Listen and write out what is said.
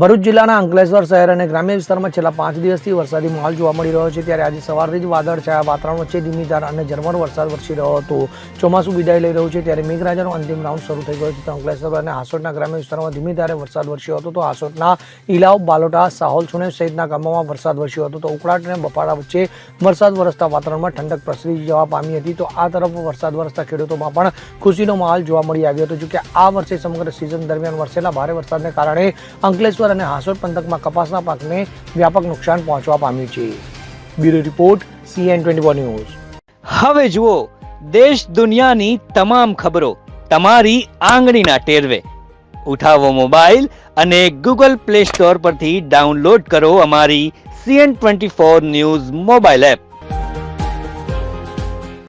ભરૂચ જિલ્લાના અંકલેશ્વર શહેર અને ગ્રામ્ય વિસ્તારમાં છેલ્લા પાંચ દિવસથી વરસાદી માહોલ જોવા મળી રહ્યો છે. ત્યારે આજે સવારથી જ વાદળ છાયા, વાતાવરણ વચ્ચે ધીમી ધાર અને ઝરમર વરસાદ વરસી રહ્યો હતો. ચોમાસું વિદાય લઈ રહ્યું છે. ત્યારે મેઘરાજાનો અંતિમ રાઉન્ડ શરૂ થઈ ગયો છે. તો અંકલેશ્વર અને હાસોટના ગ્રામ્ય વિસ્તારમાં ધીમી ધારે વરસાદ વરસ્યો હતો. તો હાસોટના ઇલાવ બાલોટા, સાહોલ સુને સહિતના ગામોમાં વરસાદ વરસ્યો હતો. તો ઉકળાટ અને બફારા વચ્ચે વરસાદ વરસતા વાતાવરણમાં ઠંડક પ્રસરી જવા પામી હતી. તો આ તરફ વરસાદ વરસતા ખેડૂતોમાં પણ ખુશીનો માહોલ જોવા મળી આવ્યો હતો. જોકે આ વર્ષે સમગ્ર સિઝન દરમિયાન વરસેલા ભારે વરસાદને કારણે અંકલેશ્વર અને હાસોટ પંથકમાં કપાસના પાકને વ્યાપક નુકસાન પહોંચવા પામ્યું છે. Bureau report CN twenty news. હવે જુઓ, દેશ દુનિયાની તમામ ખબરો તમારી આંગળીના ટેરવે. ઉઠાવો મોબાઈલ અને ગૂગલ પ્લે સ્ટોર પરથી ડાઉનલોડ કરો અમારી CN twenty four news mobile app.